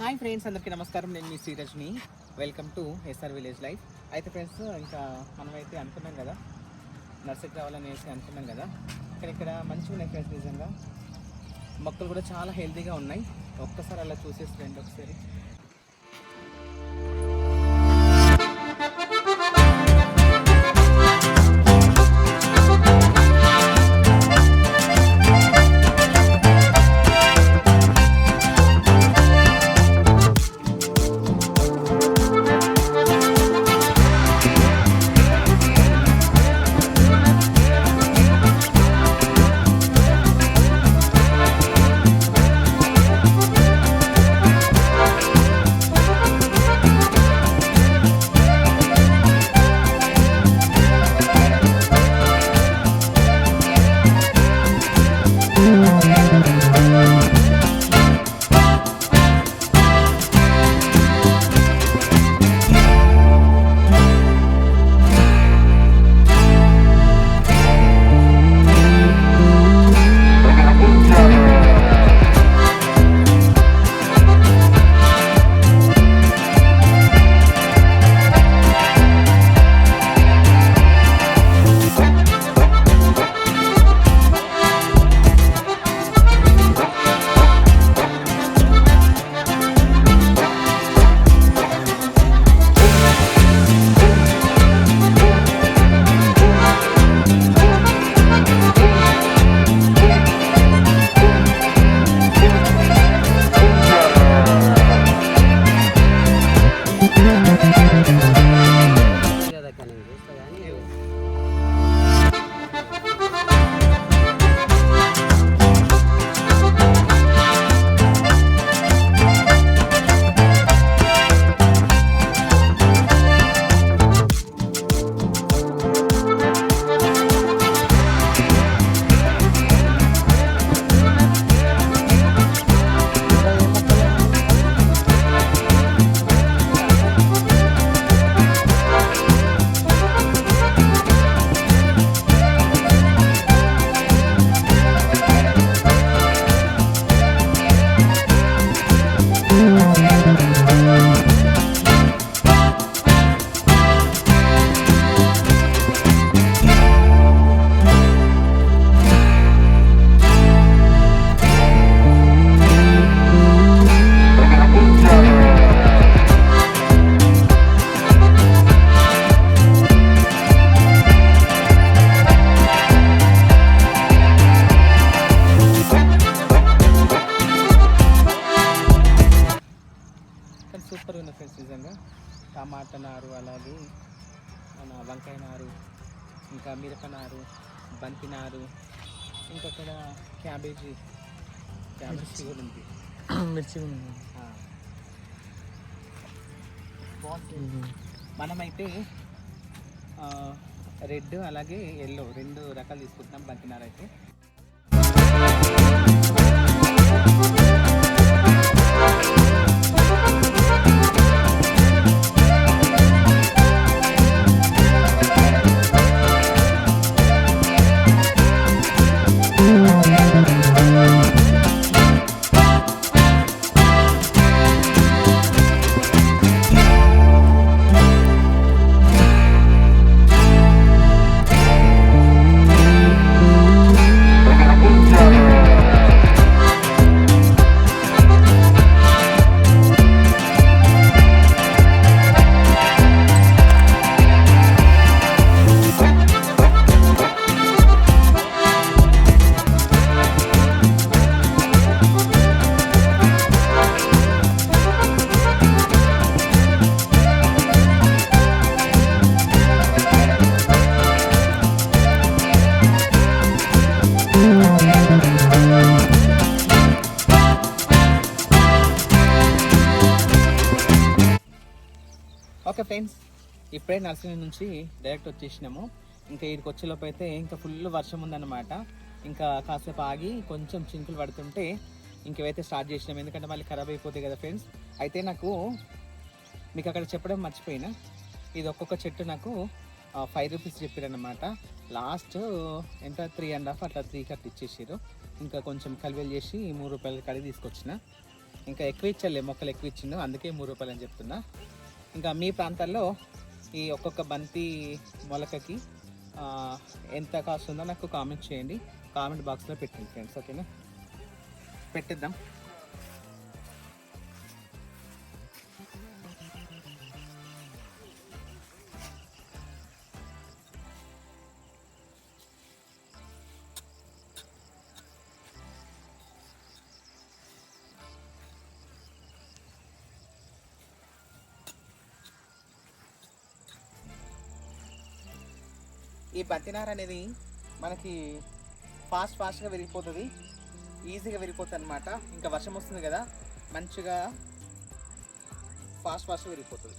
Hi friends అందరికీ నమస్కారం. నేను మీ Srirajni. Welcome to SR village life అయితే ఫ్రెండ్స్ ఇంకా మనమైతే అనుకున్నాం కదా నర్సరీకి రావాలనేసి అనుకున్నాం కదా ఇక్కడ ఇక్కడ మంచిగా ఉన్నాయి ఫ్రెండ్స్ నిజంగా. మొక్కలు కూడా చాలా హెల్తీగా ఉన్నాయి. ఒక్కసారి అలా చూసేసి రండి ఒకసారి. నారు అలాగే మన వంకాయ నారు ఇంకా మిరప నారు బంతి నారు ఇంకా అక్కడ క్యాబేజీ క్యాబేజీ కూడా ఉంది. మిర్చి మనమైతే రెడ్ అలాగే ఎల్లో రెండు రకాలు తీసుకుంటున్నాం బంతినార అయితే. ఫ్రెండ్స్. ఇప్పుడే నర్సరీ నుంచి డైరెక్ట్ వచ్చేసినాము. ఇంకా ఇక్కడికి వచ్చేలోపు అయితే ఇంకా ఫుల్ వర్షం ఉందన్నమాట. ఇంకా కాసేపు ఆగి కొంచెం చింకులు పడుతుంటే ఇంకవైతే స్టార్ట్ చేసినాం ఎందుకంటే మళ్ళీ ఖరాబ్ అయిపోతాయి కదా ఫ్రెండ్స్. అయితే నాకు మీకు అక్కడ చెప్పడం మర్చిపోయినా. ఇది ఒక్కొక్క చెట్టు నాకు ఫైవ్ రూపీస్ చెప్పారనమాట లాస్ట్ ఎంత? త్రీ అండ్ హాఫ్ అట్లా త్రీ కట్ ఇచ్చేసారు ఇంకా కొంచెం కలివేలు చేసి మూడు రూపాయల కడిగి తీసుకొచ్చిన. ఇంకా ఎక్కువ ఇచ్చాలే మొక్కలు ఎక్కువ ఇచ్చిండు. అందుకే మూడు రూపాయలు అని చెప్తున్నా. ఇంకా మీ ప్రాంతాల్లో ఈ ఒక్కొక్క బంతి మొలకకి ఎంత కాస్ట్ ఉందో నాకు కామెంట్ చేయండి. కామెంట్ బాక్స్లో పెట్టండి ఫ్రెండ్స్ ఓకేనా? పెట్టిద్దాం. ఈ బంతినార అనేది మనకి ఫాస్ట్ ఫాస్ట్గా విరిగిపోతుంది. ఈజీగా విరిగిపోతుంది అనమాట ఇంకా వర్షం వస్తుంది కదా మంచిగా ఫాస్ట్ ఫాస్ట్గా విరిగిపోతుంది.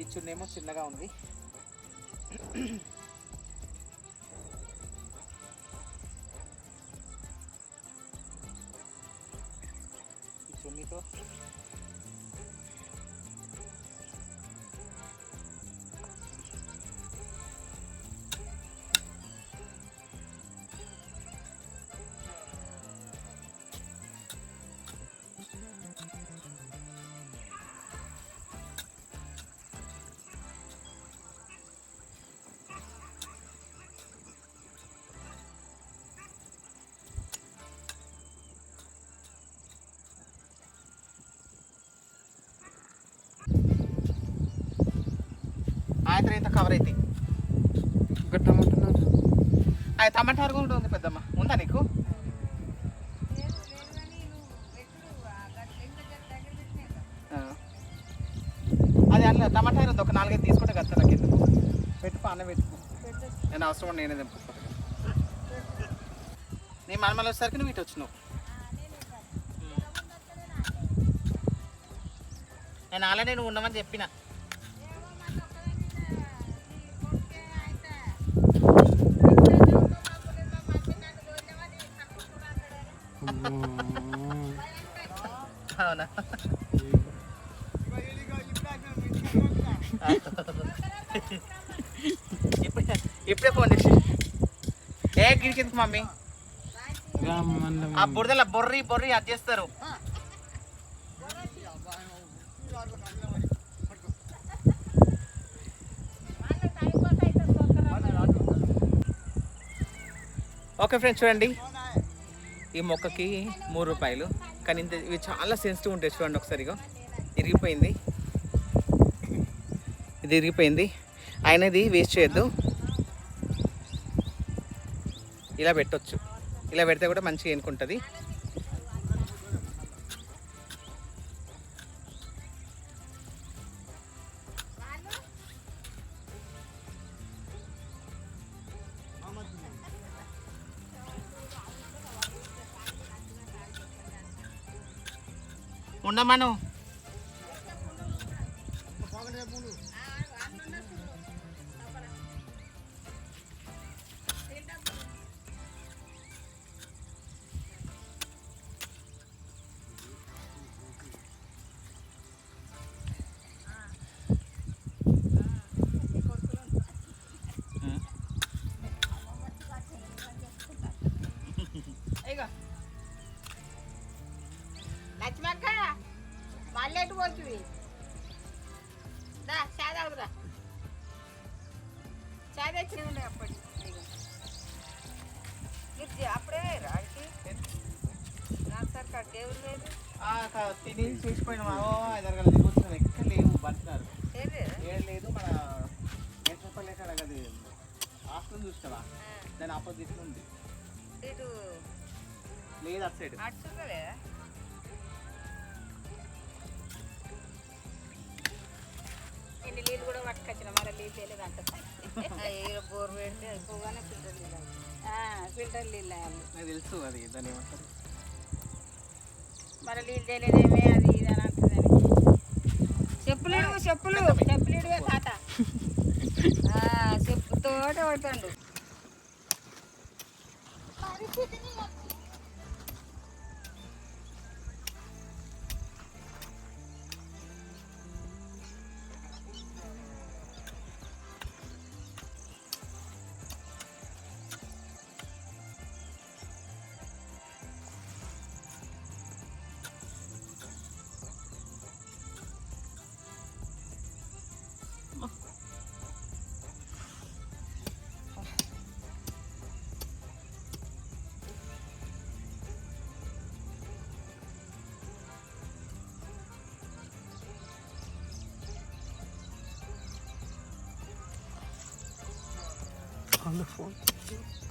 ఈ చున్నేమో చిన్నగా ఉంది. ఇంత కవర్ అయితే. అది టమాటారు కూడా ఉంది పెద్దమ్మ. ఉందా నీకు? ఆ. అది అన్న టమాటారు ఉంది. ఒక నాలుగైదు తీసుకుంటే కదా నాకు ఎందుకు పెట్టు అన్న పెట్టుకో నేను అవసరం ఉండి నేనే తెంపుకుంటాను నీ మనమల వచ్చేసరికి నువ్వు ఇటు వచ్చినావు. నేను ఆల్రెడీ నువ్వు ఉండమని చెప్పిన. ఏ మమ్మీ? ఆ బురదల బొర్రి బొర్రి అది చేస్తారు. ఓకే ఫ్రెండ్స్ చూడండి. ఈ మొక్కకి మూడు రూపాయలు. కానీ ఇంత ఇవి చాలా సెన్సిటివ్ ఉంటాయి చూడండి ఒకసారిగా ఇరిగిపోయింది. ఇది ఇరిగిపోయింది. అయినది వేస్ట్ చేయొద్దు. ఇలా పెట్టొచ్చు. ఇలా పెడితే కూడా మంచిగా ఎన్నుకుంటుంది ఉండమను తిని చేసిపోయిన ఐదారు గంటలు కూర్చున్నాను ఎక్కడ లేవు పడుతున్నారు ఏది? ఏం లేదు మన ఎక్కడ అది హాస్టల్ చూసినావా దాని ఆపోజిట్ ఉంది. ఇటు లేదు అటు సైడ్. ఎన్ని నీళ్ళు కూడా పట్టుకొచ్చిన మరి నీళ్ళు తెలియదు అంట బోర్ పెడితే ఎక్కువగానే ఫిల్టర్ నీళ్ళు ఫిల్టర్ నీళ్ళు నాకు తెలుసు అది దాని ఏమంటారు? మరి నీళ్ళు తెలియదేమే అది ఇది అని అంటుందని. చెప్పులేడు చెప్పులు. చెప్పులేడువే తాత. చెప్పుతోటే పడుతుండు పరిస్థితిని the phone.